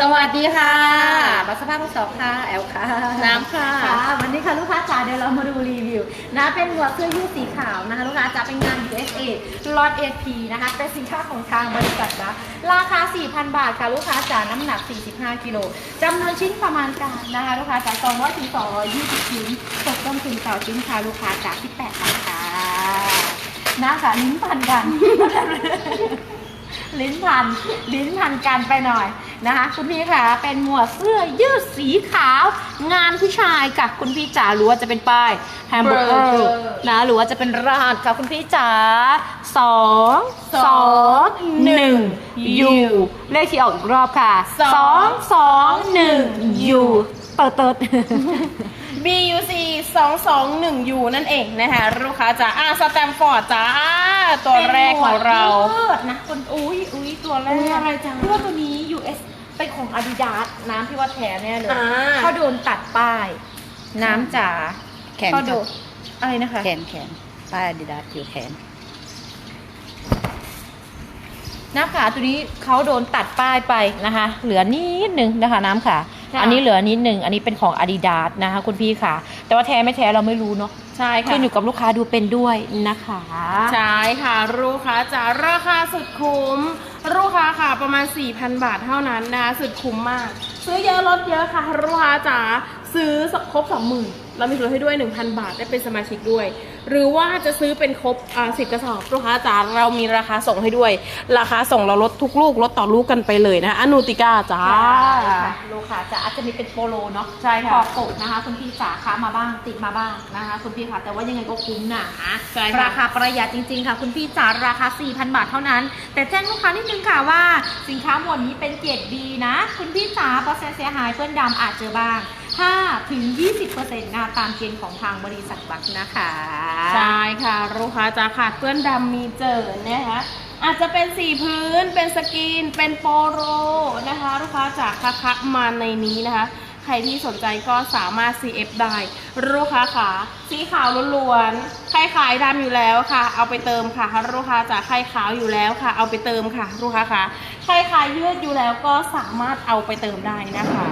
สวัสดีค่ะบัสสภาพผู้สองค่ะ แอลค่ะน้ำค่ะ วันนี้ค่ะลูกค้าจ๋าเดี๋ยวเรามาดูรีวิวนะเป็นหมวกเสื้อยืดสีขาวนะคะ ลูกค้าจ๋าเป็นงาน USA ล็อต AP นะคะ เป็นสินค้าของทางบริษัทนะราคา 4,000 บาทค่ะ ลูกค้าจ๋าน้ำหนัก 45 กิโลจำนวนชิ้นประมาณการนะคะ ลูกค้าจ๋า200ถึง220 ชิ้นตกต้นทุนต่อชิ้นค่ะ ลูกค้าจ๋าที่8บาทค่ะนะคะลิ้นพันกันลิ้นพันลิ้นพันกันไปหน่อย นะคะคุณพี่ค่ะเป็นหมวกเสื้อยืดสีขาว งานผู้ชายกับคุณพี่จ๋าหรือว่าจะเป็นป้ายแฮมเบอร์เกอ Burger ร์นะหรือว่าจะเป็นรหัสค่ะคุณพี่จ๋าสองสสอองงหนึ่ง U ยูเลขที่ออกอีกรอบค่ะสองสองสองหนึ่งยูเติร์ดเติร์ด BUC 221 U นั่นเองนะคะลูกค้าจ๋าอ่าสแตมฟอร์ดจ้าตัวแรกของเราเป็นหมวกยืดนะคุณอุ้ยอุ้ยตัวแรอุ๊ยกอะไรจ๊ะเพราะว่าตัวนี้ US เป็นของ Adidas น้ำที่ว่าแท้แน่เลยอ่า เขาโดนตัดป้าย น้ำจ๋าแขนเขาโดค่ะนอะไรนะคะ แขนแขนป้ายอาดิดาสอยู่แขน น้ำขาตัวนี้เขาโดนตัดป้ายไปนะคะ เหลือนิดนึงนะคะ น้ำขาค่ะ อันนี้เหลือนิดนึงอันนี้เป็นของ Adidas นะคะคุณพี่ค่ะ แต่ว่าแท้ไม่แท้เราไม่รู้เนาะใช่ค่ะขึ้นอยู่กับลูกค้าดูเป็นด้วยนะคะ ใช่ค่ะลูกค้าจ๋าราคาสุดคุ้มลูกค้าค่ะประมาณ 4,000 บาทเท่านั้นนะคะสุดคุ้มมาก ซื้อเยอะลดเยอะค่ะลูกค้าจ๋าซื้อครบ20,000เรามีส่วนลดให้ด้วย 1,000 บาทได้เป็นสมาชิกด้วย หรือว่าจะซื้อเป็นครบอ่า10กระสอบลูกค้าจ๋าเรามีราคาส่งให้ด้วย ราคาส่งเราลดทุกลูกลดต่อลูกกันไปเลยนะคะอนูติก้าจ้า ค่ะลูกค้าจะอาจจะมีเป็นโปโลเนาะใช่ค่ะขอบปกนะคะ คุณพี่จ๋าค้ามาบ้างติดมาบ้างนะคะคุณพี่ค่ะแต่ว่ายังไงก็คุ้มนะใช่ค่ะ ราคาประหยัดจริงๆค่ะ คุณพี่จ๋าราคา 4,000 บาทเท่านั้น แต่แจ้งลูกค้านิดนึงค่ะว่า สินค้าหมวดนี้เป็นเกรด B นะ คุณพี่จ๋าเปอร์เซ็นต์เสียหายเพื่อนดำอาจเจอบ้าง 5ถึง20%นะตามเกณฑ์ของทางบริษัทบักนะคะ ใช่ค่ะ ลูกค้าจะขาดเปื้อนดำมีเจอนะคะอาจจะเป็นสีพื้น เป็นสกรีน เป็นโปโลนะคะ ลูกค้าจากคะคะมาในนี้นะคะ ใครที่สนใจก็สามารถ CF ได้ลูกค้าขาสีขาวล้วนๆใครขายดำอยู่แล้วค่ะ เอาไปเติมค่ะลูกค้าจากใครขาวอยู่แล้วค่ะ เอาไปเติมค่ะลูกค้าขา ใครขายยืดอยู่แล้วก็สามารถเอาไปเติมได้นะคะ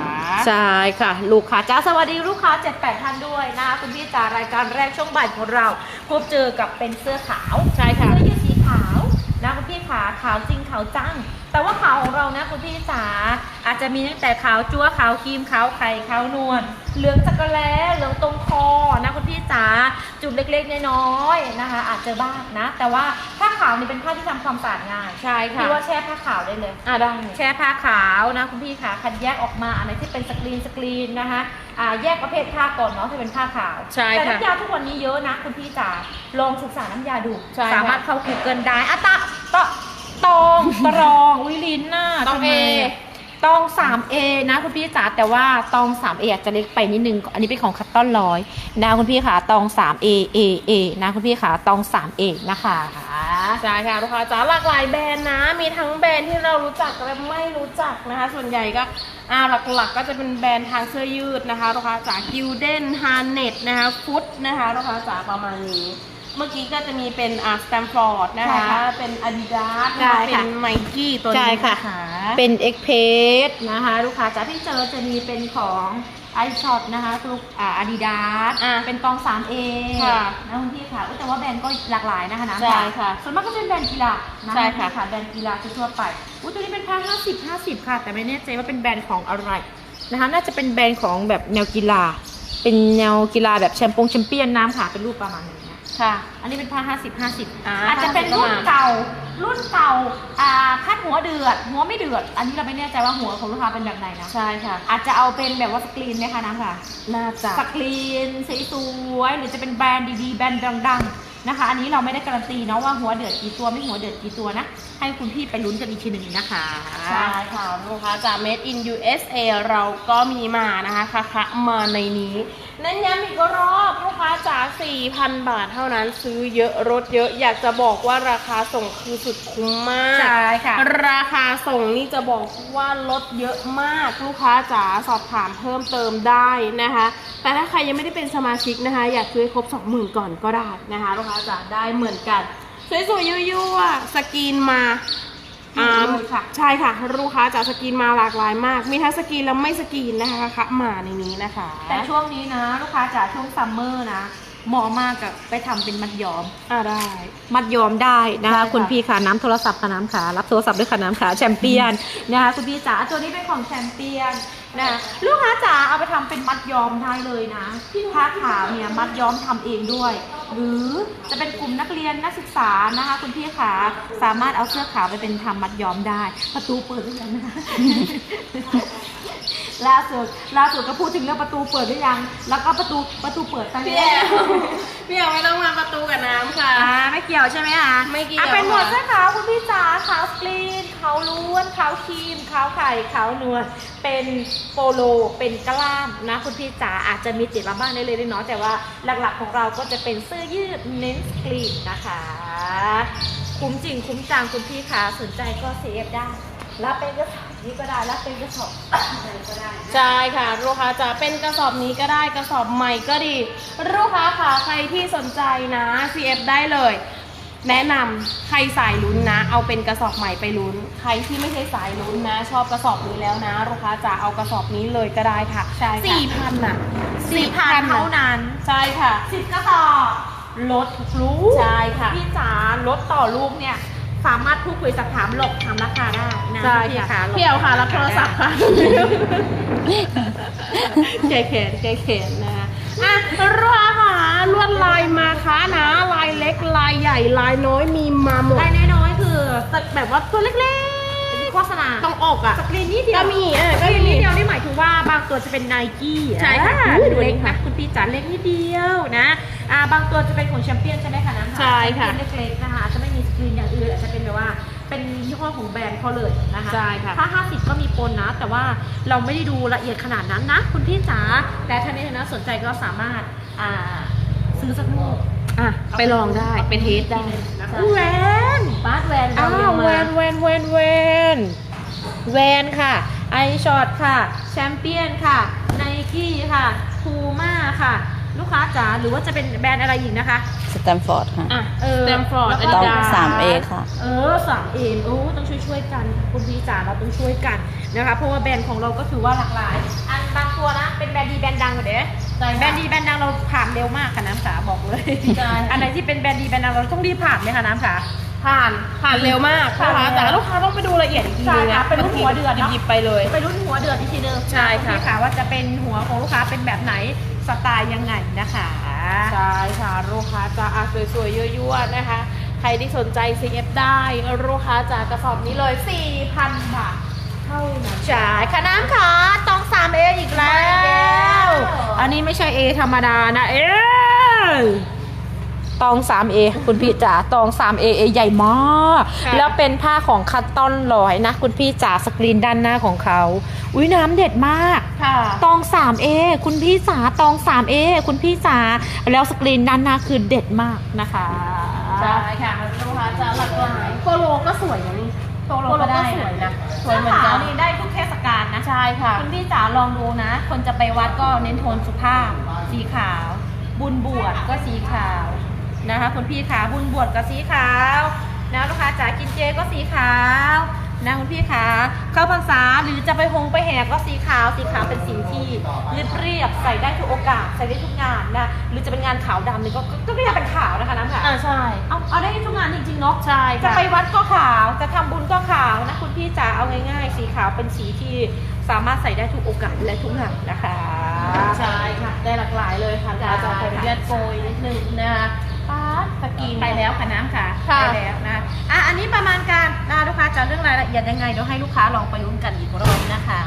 ใช่ค่ะ ลูกค้าจ้าสวัสดีลูกค้า 78 ท่านด้วยนะคะคุณพี่จ๋ารายการแรกช่วงบ่ายของเรา พบเจอกับเป็นเสื้อขาวใช่ค่ะเสื้อยืดสีขาวนะคุณพี่ขาขาวจริงขาวจัง แต่ว่าขาวของเรานะคุณพี่จ๋าอาจจะมีตั้งแต่ขาวจั๊วขาวครีมขาวไข่ขาวนวลเหลืองจักรแล้เหลืองตรงคอนะคุณพี่จ๋าจุดเล็กๆน้อยๆนะคะ อาจจะบ้างนะ แต่ว่าผ้า ขาวนี่เป็นผ้าที่ทำความสะอาดง่ายใช่ค่ะพี่ว่าแช่ผ้าขาวได้เลย อะได้ แช่ผ้าขาวนะคุณพี่ขาคัดแยกออกมาอันไหนที่เป็นสกรีนสกรีนนะคะอ่าแยกประเภทผ้าก่อนเนาะถ้าเป็นผ้าขาวใช่แต่ค่ะน้ำยาทุกวันนี้เยอะนะคุณพี่จ๋าลองศึกษาน้ำยาดูใช่ค่ะ สามารถเข้า Google ได้อะตะตะตองตรองวิลินน่ะตองทำไม A ตอง 3A นะคุณพี่จ๋าแต่ว่าตอง 3A อาจจะเล็กไปนิดนึง อันนี้เป็นของคัตตอนร้อยนะคุณพี่ขาตอง 3A A A นะคุณพี่ขาตอง 3A นะคะ ใช่ค่ะลูกค้าจ๋าหลากหลายแบรนด์นะ มีทั้งแบรนด์ที่เรารู้จักและไม่รู้จักนะคะ ส่วนใหญ่ก็อ่าหลักๆ ก็จะเป็นแบรนด์ทางเสื้อยืดนะคะลูกค้าจ๋ากิลเด้นฮาร์เน็ตนะคะฟุตนะคะลูกค้าจ๋าประมาณนี้ เมื่อกี้ก็จะมีเป็นอ่าสแตมฟอร์ดนะใช่คะค่ะเป็นอาดิดาสใช่เป็ค่ะนไมกี้ตัวใช่นี้ค่ะ นะคะเป็นเอ็กเพสนะคะ ลูกค้าจ๋าที่เจอจะมีเป็นของ ไอช็อตนะคะลูกอ่าอาดิดาสอะเป็นตอง 3A ค่ะนะคุณพี่ค่ะอุ๊ยแต่ว่าแบรนด์ก็หลากหลายนะคะนะใช่ค่ะส่วนมากก็จะเป็นแบรนด์กีฬานะใช่ค่ะณพี่แบรนด์กีฬาทั่วๆไปอุ้ยตัวนี้เป็นผ้า50 50 ค่ะ แต่ไม่แน่ใจว่าเป็นแบรนด์ของอะไรนะคะน่าจะเป็นแบรนด์ของแบบแนวกีฬา เป็นแนวกีฬาแบบแชมปงแชมเปี้ยนน้ำค่ะเป็นรูปประมาณนี้นะ ค่ะ อันนี้เป็นผ้า50 50อ่าอาจจะเป็นรุ่น50เก่า รุ่นเก่าอ่าคาดหัวเดือด หัวไม่เดือด อันนี้เราไม่แน่ใจว่าหัวของลูกค้าเป็นแบบไหนนะ ใช่ค่ะ อาจจะเอาเป็นแบบว่าสกรีนไหมคะน้ำค่ะ น่าจะสกรีนสวยๆหรือจะเป็นแบรนด์ดีๆ แบรนด์ดังๆนะคะ อันนี้เราไม่ได้การันตีเนาะว่าหัวเดือดกี่ตัวไม่หัวเดือดกี่ตัวนะ ให้คุณพี่ไปลุ้นกันอีกทีหนึ่งนะคะ ใช่ค่ะลูกค้าจาก Made in USA เราก็มีมานะคะคะคะมาในนี้เน้นย้ำอีกรอบลูกค้าจ๋า4,000 บาทเท่านั้นซื้อเยอะลดเยอะอยากจะบอกว่าราคาส่งคือสุดคุ้มมากใช่ค่ะ ราคาส่งนี่จะบอกว่าลดเยอะมากลูกค้าจ๋าสอบถามเพิ่มเติมได้นะคะ แต่ถ้าใครยังไม่ได้เป็นสมาชิกนะคะ อยากซื้อให้ครบ 20,000 ก่อนก็ได้นะคะลูกค้าจ๋าได้เหมือนกัน สวยๆยั่วๆสกรีนมาอ่าเลยค่ะ ใช่ค่ะลูกค้าจะสกรีนมาหลากหลายมาก มีทั้งสกรีนและไม่สกรีนนะคะคะมาในนี้นะคะ แต่ช่วงนี้นะ ลูกค้าจ๋าช่วงซัมเมอร์นะ เหมาะมากกับไปทำเป็นมัดย้อม อ่าได้ มัดย้อมได้นะคะได้ค่ะ คุณพี่ค่ะน้ำโทรศัพท์ค่ะน้ำขารับโทรศัพท์ด้วยค่ะน้ำขาแชมเปี้ยนนะคะคุณพี่จ๋าตัวนี้เป็นของแชมเปี้ยนนะลูกค้าจ๋าเอาไปทำเป็นมัดย้อมได้เลยนะผ้าขาวเนี่ยมัดย้อมทำเองด้วย หรือจะเป็นกลุ่มนักเรียนนักศึกษานะคะ คุณพี่ขาสามารถเอาเสื้อขาวไปเป็นทำมัดย้อมได้ ประตูเปิดหรือยังนะคะ ล่าสุดล่าสุดก็พูดถึงเรื่องประตูเปิดหรือยัง แล้วก็ประตูประตูเปิดไปพี่แล้แอวลพี่แอลไม่ต้องมาประตูกับน้ำค่ะ อ่าไม่เกี่ยวใช่ไหมคะไม่เกี่ยวอะเป็นหมวดค่ะ เสื้อขาวคุณพี่จ๋าขาวสกรีนขาวล้วนขาวครีมขาวไข่ขาวนวลเป็นโปโลเป็นกล้ามนะคุณพี่จ๋าอาจจะมีติดมาบ้างได้เลยได้น้อยแต่ว่าหลักๆของเราก็จะเป็นเสื้อยืดเน้นสกรีนนะคะ คุ้มจริงคุ้มจังคุณพี่ขาสนใจก็เซฟได้ รับเป็นกระสอบนี้ก็ได้รับเป็นกระสอบอะไรก็ได้นะ ใช่ค่ะ ลูกค้าจะเป็นกระสอบนี้ก็ได้กระสอบใหม่ก็ดี ลูกค้าค่ะใครที่สนใจนะ CF ได้เลย แนะนำใครสายลุ้นนะ เอาเป็นกระสอบใหม่ไปลุ้น ใครที่ไม่ใช่สายลุ้นนะ ชอบกระสอบนี้แล้วนะลูกค้าจะเอากระสอบนี้เลยก็ได้ค่ะใช่ค่ะ สี่พันอะสี่พันเท่านั้นใช่ค่ะสิบกระสอบลดทุกลูกใช่ค่ะ พี่จ๋าลดต่อลูกเนี่ย สามารถพูดคุยสอบถามหลบทำราคาได้นะใช่พี่ค่ะหลบพี่แอลค่ะรับโทรศัพท์ค่ะแกแขนแกแขนนะคะอะราคาลวดลายมาคะนะลายเล็กลายใหญ่ลายน้อยมีมาหมดรายน้อยๆคือแบบว่าตัวเล็กโฆษณาๆต้องอกอะสกรีนนี่เดียวก็มีเออสก็กรีนมีนี่เดียวนี่หมายถึงว่าบางตัวจะเป็นไนกี้ใช่ค่ะอ่าดูเล็กนี่ค่ะนะคุณพี่จ๋าเล็กนิดเดียวนะอ่าบางตัวจะเป็นของแชมเปี้ยนใช่ไหมคะน้ำใช่ค่ะแชมเปี้ยนเล็กๆนะคะอาจจะไม่มี สกรีนอย่างอื่นอาจจะเป็นแบบว่าเป็นยี่ห้อของแบรนด์เขาเลยนะคะใช่ค่ะ ถ้า 50 ก็มีปนนะ แต่ว่าเราไม่ได้ดูละเอียดขนาดนั้นนะ คุณพี่จ๋าแต่ท่านนี้นะสนใจก็สามารถอ่าซื้อสักลูกอะไปลองได้ไปเทสได้นะคะแวนบาสแวนอ้าเราเรียงวแวมานแวนแวนแวนแวนค่ะไอช็อตค่ะ แชมเปี้ยนค่ะไนกี้ค่ะพูม่าค่ะ ลูกค้าจ๋าหรือว่าจะเป็นแบรนด์อะไรอีกนะคะ สแตมฟอร์ดค่ะ อะเออสแตมฟอร์ดแล้วอาก็ ต้องดิดาสสามเอค่ะ เออสามเอ็นโอ้ต้องช่วยช่วยๆกันคุณพี่จ๋าเราต้องช่วยกันนะคะเพราะว่าแบรนด์ของเราก็ถือว่าหลากหลาย อันบางตัวนะเป็นแบรนด์ดีแบรนด์ดังกว่าเด้ใช่ค่ะแบรนด์ดีแบรนด์ดังเราผ่านเร็วมากค่ะน้ำขาบอกเลย ใช่ อันไหนที่เป็นแบรนด์ดีแบรนด์ดังเราต้องรีบผ่านเลยค่ะน้ำขา ผ่าน ผ่านเร็วมากผ่านนะคะเร็วแต่ลูกค้าต้องไปดูละเอียดอีกทีใช่นึงค่ะนะเป็นลูกหัวเดือดเนอะ หยิบๆไปเลย ไปรุ่นหัวเดือดอีกทีนึงใช่ค่ะพี่ขาว่าจะเป็นหัวของลูกค้าเป็นแบบไหนสไตล์ยังไงนะคะ ใช่ค่ะลูกค้าจะอะสวยๆยั่วๆนะคะ ใครที่สนใจ CF ได้ลูกค้าจากกระสอบนี้เลย 4,000 บาทเท่านั้นใช่ค่ะน้ำขาตอง 3A อีกแล้มาแล้ววอันนี้ไม่ใช่ A ธรรมดานะเอ ตอง 3A คุณพี่จ๋าตอง 3A A ใหญ่มากค่ะแล้วเป็นผ้าของคัตตอนลอยนะ คุณพี่จ๋าสกรีนด้านหน้าของเขา อุ้ยน้ำเด็ดมาก ค่ะ ตอง 3A คุณพี่จ๋าตอง 3A คุณพี่จ๋าแล้วสกรีนด้านหน้าคือเด็ดมากนะคะใช่ค่ะลูกค้าจะหลากหลายโปโลก็สวยนะนี่โปโลก็ได้สวยนะสสววยยเหเหมืมืออนนกักันนนี่ได้ทุกเทศกาลนะ ใช่ค่ะ คุณพี่จ๋าลองดูนะ คนจะไปวัดก็เน้นโทนสุภาพ สีขาว บุญบวชก็สีขาว นะคะคุณพี่ขาบุญบวชก็สีขาวนะลูกค้าจ๋ากินเจก็สีขาวนะคุณพี่ขาเข้าพรรษาหรือจะไปหงไปแห่ก็สีขาวสีขาวเป็นสีที่เรียบเรียบใส่ได้ทุกโอกาสใส่ได้ทุกงานนะหรือจะเป็นงานขาวดำนี่ก็ก็ก็ยังเป็นขาวนะคะน้ำค่ะอ่าใช่เอาเอาได้ทุกงานจริงๆเนาะใช่จะค่ะไปวัดก็ขาวจะทำบุญก็ขาวนะคุณพี่จ๋าเอาง่ายๆ สีขาวเป็นสีที่สามารถใส่ได้ทุกโอกาสและทุกงานนะคะใช่ค่ะได้หลากหลายเลยค่ะได้อาจจะขออนุญาตโกยนิดนึงนะคะ ป้าดสกรีนไปแล้วค่ะน้ำค่ะค่ะ ไปแล้วนะอะอันนี้ประมาณการนะลูกค้าจะเรื่องรายละเอียดยังไงเดี๋ยวให้ลูกค้าลองไปลุ้นกันอีกรอบนะคะ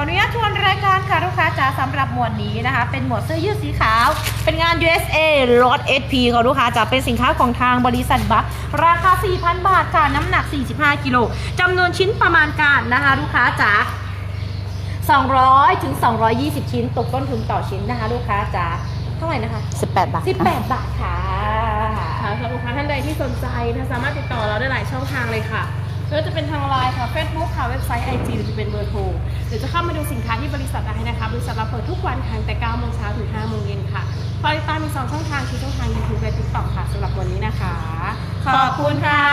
ขออนุญาตทวนรายการค่ะลูกค้าจ๋าสำหรับหมวดนี้นะคะ เป็นหมวดเสื้อยืดสีขาว เป็นงาน USA Lot SP ค่ะลูกค้าจ๋าเป็นสินค้าของทางบริษัทบัคราคา 4,000 บาทค่ะน้ำหนัก 45 กิโลจำนวนชิ้นประมาณการนะคะ ลูกค้าจ๋า 200 ถึง 220 ชิ้น ตกต้นทุนต่อชิ้นนะคะ ลูกค้าจ๋า เท่าไหร่นะคะ 18 บาทค่ะ18 บาทค่ะค่ะสำหรับลูกค้าท่านใดที่สนใจนะสามารถติดต่อเราได้หลายช่องทางเลยค่ะไม่ว่าจะเป็นทางไลน์ค่ะ Facebook ค่ะ เว็บไซต์ IG หรือจะเป็นเบอร์โทรหรือจะเข้ามาดูสินค้าที่บริษัทได้นะคะ บริษัทเราเปิดทุกวันค่ะตั้งแต่9โมงเช้าถึง5โมงเย็นค่ะฝากติดตามมี2ช่องทางคือช่องทาง YouTube และ TikTok ค่ะสำหรับวันนี้นะคะ ขอบคุณค่ะ